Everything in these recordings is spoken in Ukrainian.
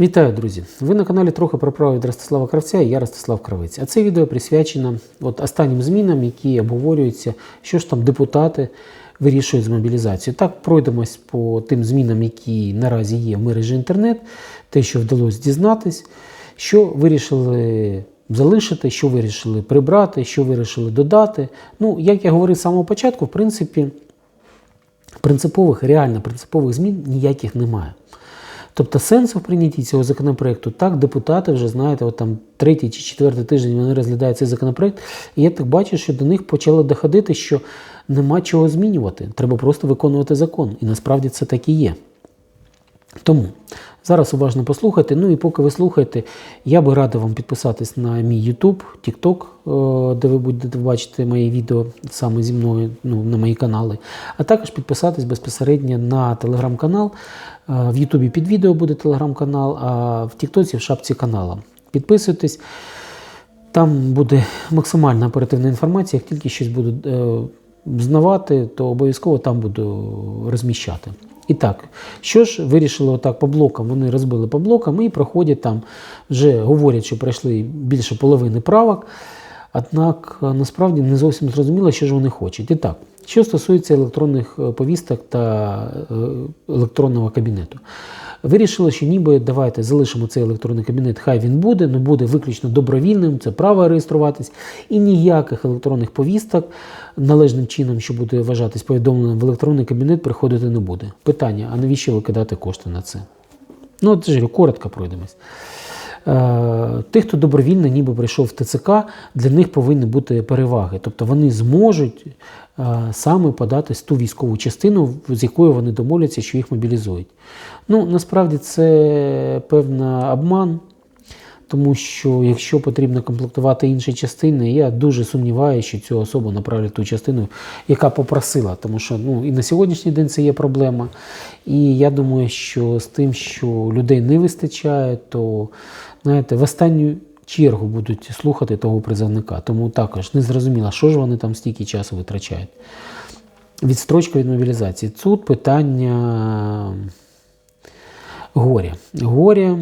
Вітаю, друзі! Ви на каналі трохи про право від Ростислава Кравця і я Ростислав Кравець. А це відео присвячено от останнім змінам, які обговорюються, що ж там депутати вирішують з мобілізацією. Так, пройдемось по тим змінам, які наразі є в мережі інтернет, те, що вдалося дізнатись, що вирішили залишити, що вирішили прибрати, що вирішили додати. Ну, як я говорив з самого початку, в принципі, принципових, реально принципових змін ніяких немає. Тобто сенсу в прийнятті цього законопроекту, так, депутати вже знаєте, от там третій чи четвертий тиждень вони розглядають цей законопроект, і я так бачу, що до них почало доходити, що нема чого змінювати. Треба просто виконувати закон. І насправді це так і є. Тому зараз уважно послухайте. Ну і поки ви слухаєте, я би радив вам підписатись на мій YouTube, TikTok, е, де ви будете бачити мої відео саме зі мною, ну, на мої канали, а також підписатись безпосередньо на телеграм-канал. Е, В Ютубі під відео буде телеграм-канал, а в Тіктоці в шапці канала. Підписуйтесь. Там буде максимально оперативна інформація. Як тільки щось буду е, знавати, то обов'язково там буду розміщати. І так, що ж вирішили отак по блокам? Вони розбили по блокам і проходять там, вже говорять, що пройшли більше половини правок. Однак е, насправді не зовсім зрозуміло, що ж вони хочуть. І так, що стосується електронних е, повісток та е, електронного кабінету. Вирішили, що ніби давайте залишимо цей електронний кабінет, хай він буде, але буде виключно добровільним, це право реєструватись, і ніяких електронних повісток належним чином, що буде вважатись повідомленим в електронний кабінет, приходити не буде. Питання: а навіщо викидати кошти на це? Ну, от ж коротко пройдемось. Е, Тих, хто добровільно ніби прийшов в ТЦК, для них повинні бути переваги. Тобто вони зможуть е, саме подати ту військову частину, з якою вони домовляться, що їх мобілізують. Ну, насправді це певний обман. Тому що якщо потрібно комплектувати інші частини, я дуже сумніваюся, що цю особу направлять ту частину, яка попросила. Тому що ну, і на сьогоднішній день це є проблема. І я думаю, що з тим, що людей не вистачає, то знаєте, в останню чергу будуть слухати того призовника. Тому також не зрозуміло, що ж вони там стільки часу витрачають. Відстрочка від мобілізації. Тут питання горя. Горя.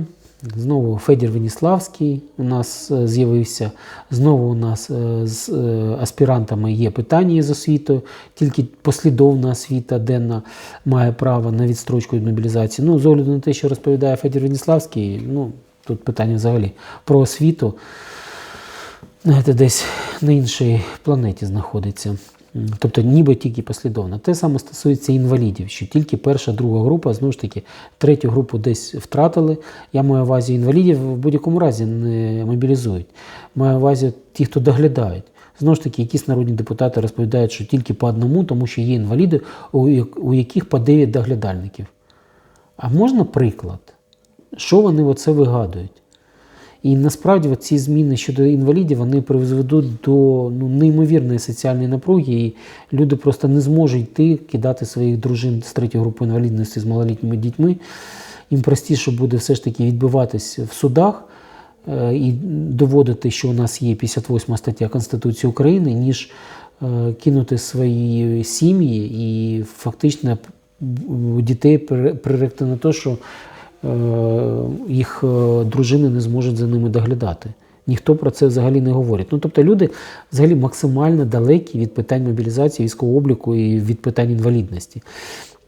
Знову Федір Веніславський у нас е, з'явився. Знову у нас е, з е, аспірантами є питання з освітою. Тільки послідовна освіта денна має право на відстрочку від мобілізації. Ну, з огляду на те, що розповідає Федір Веніславський, ну, тут питання взагалі про освіту. Знаєте, десь на іншій планеті знаходиться. Тобто ніби тільки послідовно. Те саме стосується інвалідів, що тільки перша, друга група, знову ж таки, третю групу десь втратили. Я маю увазі інвалідів в будь-якому разі не мобілізують. Маю увазі ті, хто доглядають. Знову ж таки, якісь народні депутати розповідають, що тільки по одному, тому що є інваліди, у яких по 9 доглядальників. А можна приклад? Що вони оце вигадують? І насправді ці зміни щодо інвалідів вони призведуть до ну, неймовірної соціальної напруги, і люди просто не зможуть йти кидати своїх дружин з третьої групи інвалідності з малолітніми дітьми. Їм простіше буде все ж таки відбиватись в судах е, і доводити, що у нас є 58 стаття Конституції України, ніж е, кинути свої сім'ї і фактично дітей при- приректи на те, що їх е, дружини не зможуть за ними доглядати. Ніхто про це взагалі не говорить. Ну тобто люди взагалі максимально далекі від питань мобілізації, військового обліку і від питань інвалідності.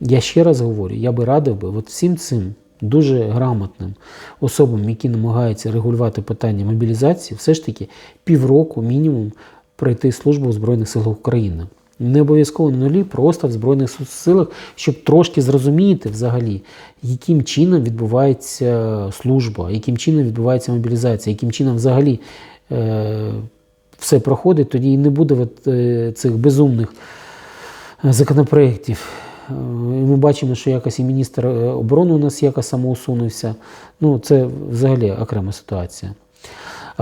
Я ще раз говорю, я би радив би от всім цим дуже грамотним особам, які намагаються регулювати питання мобілізації, все ж таки півроку мінімум пройти службу в Збройних силах України. Не обов'язково нулі, просто в Збройних силах, щоб трошки зрозуміти взагалі, яким чином відбувається служба, яким чином відбувається мобілізація, яким чином взагалі е, все проходить, тоді і не буде от, е, цих безумних е, законопроєктів. Е, І ми бачимо, що якось і міністр е, оборони у нас якось самоусунувся. Ну, це взагалі окрема ситуація.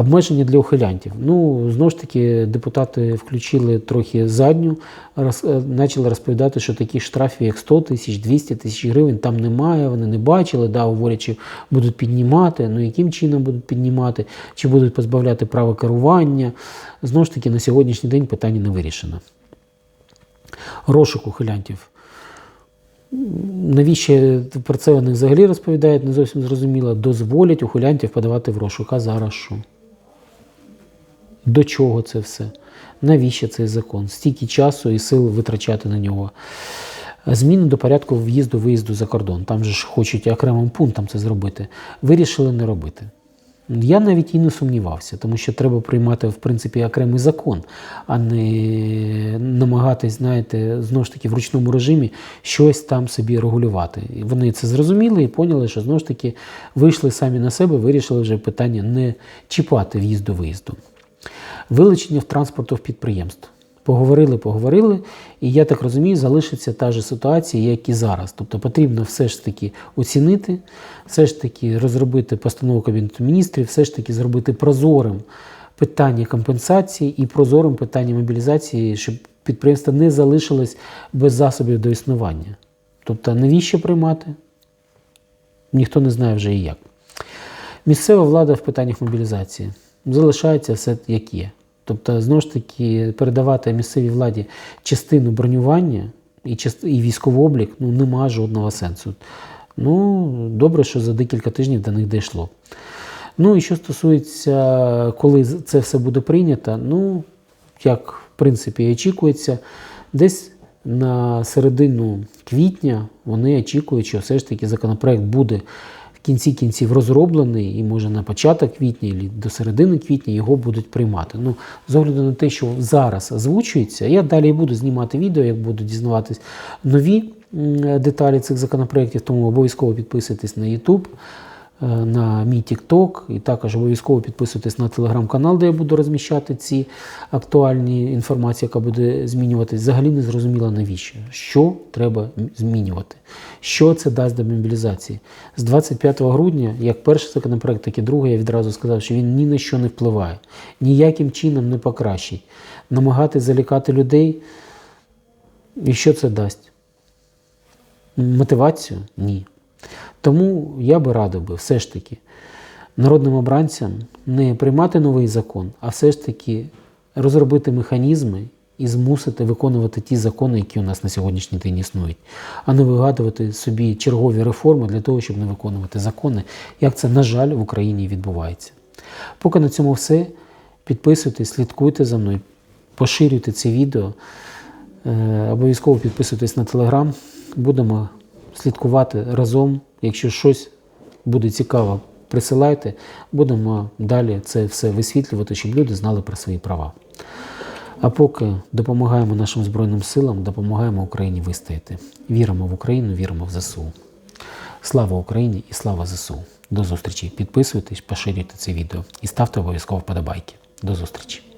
Обмеження для ухилянтів. Ну, знову ж таки, депутати включили трохи задню, роз, е, почали розповідати, що таких штрафів, як 100 тисяч, 200 тисяч гривень, там немає, вони не бачили, да, говорять, що будуть піднімати, ну яким чином будуть піднімати, чи будуть позбавляти права керування. Знову ж таки, на сьогоднішній день питання не вирішено. Розшук ухилянтів. Навіщо про це вони взагалі розповідають, не зовсім зрозуміло. Дозволять ухилянтів подавати в розшук. А зараз що? До чого це все? Навіщо цей закон? Стільки часу і сил витрачати на нього. Зміни до порядку в'їзду-виїзду за кордон. Там же ж хочуть окремим пунктом це зробити. Вирішили не робити. Я навіть і не сумнівався, тому що треба приймати в принципі окремий закон, а не намагатись, знаєте, знову ж таки в ручному режимі щось там собі регулювати. І вони це зрозуміли і поняли, що знову ж таки вийшли самі на себе, вирішили вже питання не чіпати в'їзду-виїзду. Вилучення транспорту в підприємств. Поговорили, поговорили, і я так розумію, залишиться та ж ситуація, як і зараз. Тобто потрібно все ж таки оцінити, все ж таки розробити постанову Кабінету міністрів, все ж таки зробити прозорим питання компенсації і прозорим питання мобілізації, щоб підприємство не залишилось без засобів до існування. Тобто, навіщо приймати? Ніхто не знає вже і як. Місцева влада в питаннях мобілізації залишається все як є. Тобто, знову ж таки, передавати місцевій владі частину бронювання і і військовий облік ну, немає жодного сенсу. Ну, добре, що за декілька тижнів до них дійшло. Ну і що стосується, коли це все буде прийнято, ну, як в принципі очікується, десь на середину квітня вони очікують, що все ж таки законопроект буде кінці кінців розроблений, і може на початок квітня або до середини квітня його будуть приймати. Ну, з огляду на те, що зараз озвучується, я далі буду знімати відео, як буду дізнаватись нові деталі цих законопроєктів, тому обов'язково підписуйтесь на YouTube е, на мій TikTok і також обов'язково підписуйтесь на телеграм-канал, де я буду розміщати ці актуальні інформації, яка буде змінюватись. Взагалі не зрозуміло навіщо. Що треба змінювати? Що це дасть до мобілізації? З 25 грудня, як перший законопроект, так і другий, я відразу сказав, що він ні на що не впливає, ніяким чином не покращить. Намагати залікати людей. І що це дасть? Мотивацію? Ні. Тому я би радив би все ж таки народним обранцям не приймати новий закон, а все ж таки розробити механізми і змусити виконувати ті закони, які у нас на сьогоднішній день існують, а не вигадувати собі чергові реформи для того, щоб не виконувати закони, як це, на жаль, в Україні відбувається. Поки на цьому все. Підписуйтесь, слідкуйте за мною, поширюйте це відео. Е, Обов'язково підписуйтесь на телеграм. Будемо слідкувати разом. Якщо щось буде цікаво, присилайте. Будемо далі це все висвітлювати, щоб люди знали про свої права. А поки допомагаємо нашим Збройним силам, допомагаємо Україні вистояти. Віримо в Україну, віримо в ЗСУ. Слава Україні і слава ЗСУ. До зустрічі. Підписуйтесь, поширюйте це відео і ставте обов'язково вподобайки. До зустрічі.